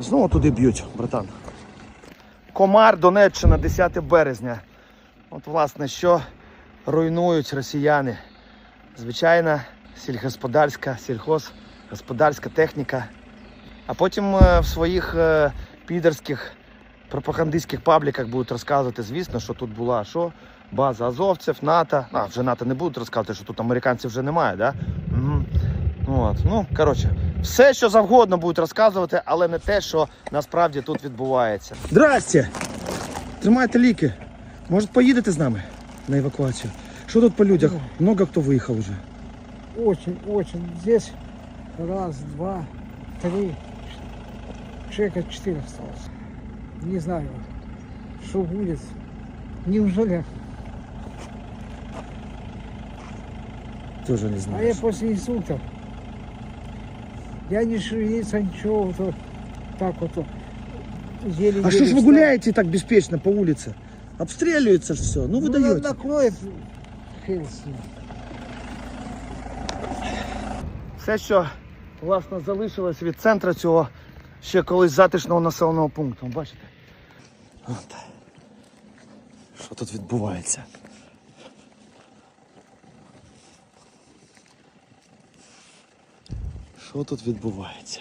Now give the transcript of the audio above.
Знову туди б'ють, братан. Комар, Донеччина, 10 березня. От, власне, що руйнують росіяни. Звичайна сільгосподарська, сільхозгосподарська техніка. А потім е, в своїх е, підерських пропагандистських пабліках будуть розказувати, звісно, що тут була що? База азовців, НАТО. А, вже НАТО не будуть розказувати, що тут американців вже немає, да? Угу. От. Ну, коротше, все, що завгодно будуть розказувати, але не те, що насправді тут відбувається. Здрасте! Тримайте ліки. Може, поїдете з нами на евакуацію? Що тут по людях? Много хто виїхав вже. Очень, очень. Здесь раз, два, три, человека четыре осталось. Не знаю, что будет. Неужели? Тоже не А знаю. я после инсульта. Я не шевелиться, ничего. Вот, так вот. еле А что ж вы гуляете так беспечно по улице? Обстреливается все. Ну вы Ну, даете. накроет Хельсинки. Все, що власне залишилось від центру цього ще колись затишного населеного пункту. Бачите? От. Що тут відбувається? Що тут відбувається?